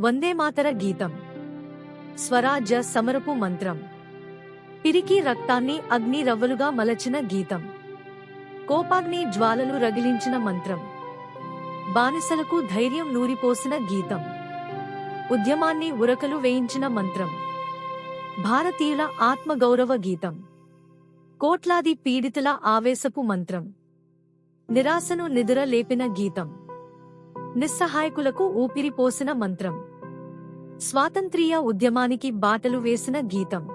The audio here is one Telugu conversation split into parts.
వందేమాతర గీతం. స్వరాజ్య సమరపు మంత్రం. పిరికి రక్తాన్ని అగ్ని రవ్వలుగా మలచిన గీతం. కోపాగ్ని జ్వాలలు రగిలించిన మంత్రం. బానిసలకు ధైర్యం నూరిపోసిన గీతం. ఉద్యమాన్ని ఉరకలు వేయించిన మంత్రం. భారతీయుల ఆత్మగౌరవ గీతం. కోట్లాది పీడితుల ఆవేశపు మంత్రం. నిరాశను నిద్ర లేపిన గీతం. నిస్సహాయకులకు ఊపిరిపోసిన మంత్రం. స్వాతంత్ర్య ఉద్యమానికి బాటలు వేసిన గీతం.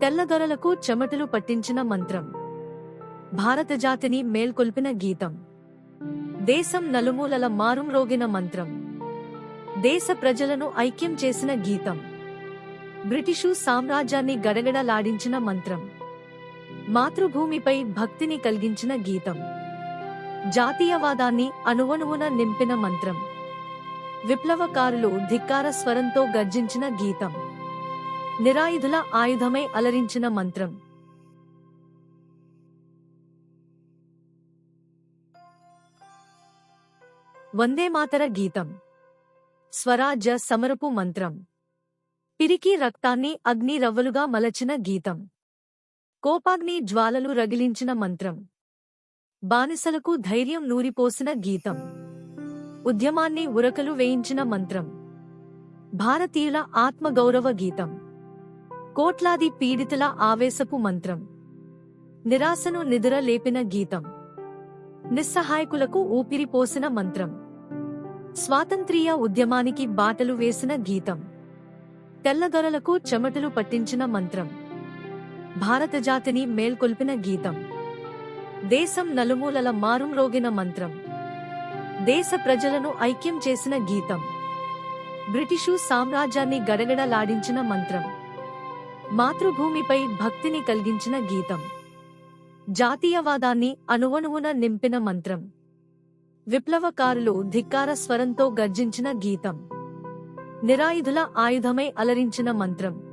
తెల్లదొరలకు చెమటలు పట్టించిన మంత్రం. భారత జాతిని మేల్కొల్పిన గీతం. దేశం నలుమూలల మారుమ్రోగిన మంత్రం. దేశ ప్రజలను ఐక్యం చేసిన గీతం. బ్రిటిషు సామ్రాజ్యాన్ని గడగడలాడించిన మంత్రం. మాతృభూమిపై భక్తిని కలిగించిన గీతం. జాతీయవాదాన్ని అణువణువున నింపిన మంత్రం. విప్లవకారులు ధిక్కార స్వరంతో గర్జించిన గీతం. నిరాయుధుల ఆయుధమై అలరించిన మంత్రం. వందేమాతర గీతం. స్వరాజ్య సమరపు మంత్రం. పిరికి రక్తాన్ని అగ్ని రవ్వలుగా మలచిన గీతం. కోపాగ్ని జ్వాలలు రగిలించిన మంత్రం. బానిసలకు ధైర్యం నూరిపోసిన గీతం. ఉద్యమాన్ని ఉరకలు వేయించిన మంత్రం. భారతీయుల ఆత్మగౌరవ గీతం. కోట్లాది పీడితుల ఆవేశపు మంత్రం. నిరాశను నిద్ర లేపిన గీతం. నిస్సహాయకులకు ఊపిరిపోసిన మంత్రం. స్వాతంత్ర్య ఉద్యమానికి బాటలు వేసిన గీతం. తెల్లదొరలకు చెమటలు పట్టించిన మంత్రం. భారత జాతిని మేల్కొల్పిన గీతం. దేశం నలుమూలల మారుమ్రోగిన మంత్రం. దేశ ప్రజలను ఐక్యం చేసిన గీతం. బ్రిటిషు సామ్రాజ్యాన్ని గడగడలాడించిన మంత్రం. మాతృభూమిపై భక్తిని కలిగించిన గీతం. జాతీయవాదాన్ని అణువణువున నింపిన మంత్రం. విప్లవకారులు ధిక్కార స్వరంతో గర్జించిన గీతం. నిరాయుధుల ఆయుధమై అలరించిన మంత్రం.